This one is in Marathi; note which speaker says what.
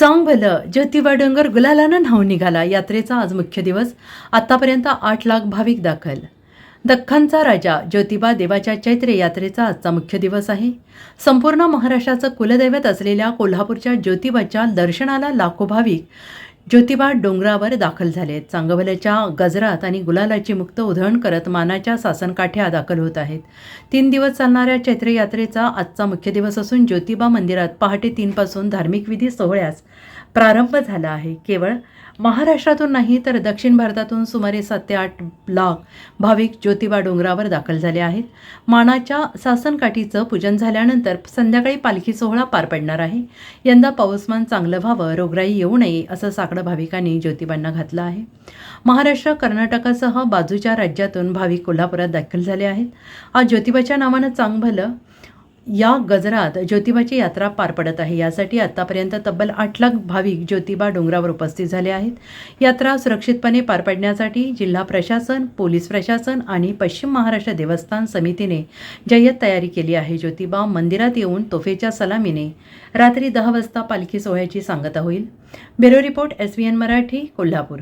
Speaker 1: चांग भलं ज्योतिबा डोंगर गुलालानं न्हावून निघाला. यात्रेचा आज मुख्य दिवस. आतापर्यंत आठ लाख भाविक दाखल. दख्खनचा राजा ज्योतिबा देवाच्या चैत्र यात्रेचा आजचा मुख्य दिवस आहे. संपूर्ण महाराष्ट्राचं कुलदैवत असलेल्या कोल्हापूरच्या ज्योतिबाच्या दर्शनाला लाखो भाविक ज्योतिबा डोंगरावर दाखल झालेत चांगभल्याच्या गजरात आणि गुलालाची मुक्त उधळण करत मानाच्या सासनकाठ्या दाखल होत आहेत. तीन दिवस चालणाऱ्या चैत्र यात्रेचा आजचा मुख्य दिवस असून ज्योतिबा मंदिरात पहाटे तीनपासून धार्मिक विधी सोहळ्यास प्रारंभ झाला आहे. केवळ महाराष्ट्रातून नाही तर दक्षिण भारतातून सुमारे सात ते आठ ब्लॉक भाविक ज्योतिबा डोंगरावर दाखल झाले आहेत. मानाच्या सासनकाठीचं पूजन झाल्यानंतर संध्याकाळी पालखी सोहळा पार पडणार आहे. यंदा पाऊसमान चांगलं व्हावं रोगराई येऊ नये असं साकडं भाविकांनी ज्योतिबांना घातलं आहे. महाराष्ट्र कर्नाटकासह बाजूच्या राज्यातून भाविक कोल्हापुरात दाखल झाले आहेत. आज ज्योतिबाच्या नावानं चांगभलं या गजरात ज्योतिबाची यात्रा पार पडत आहे. यासाठी आतापर्यंत तब्बल आठ लाख भाविक ज्योतिबा डोंगरावर उपस्थित झाले आहेत. यात्रा सुरक्षितपणे पार पाडण्यासाठी जिल्हा प्रशासन पोलीस प्रशासन आणि पश्चिम महाराष्ट्र देवस्थान समितीने जय्यत तयारी केली आहे. ज्योतिबा मंदिरात येऊन तोफेच्या सलामीने रात्री दहा वाजता पालखी सोहळ्याची सांगता होईल. Bureau report S V N Marathi Kolhapur.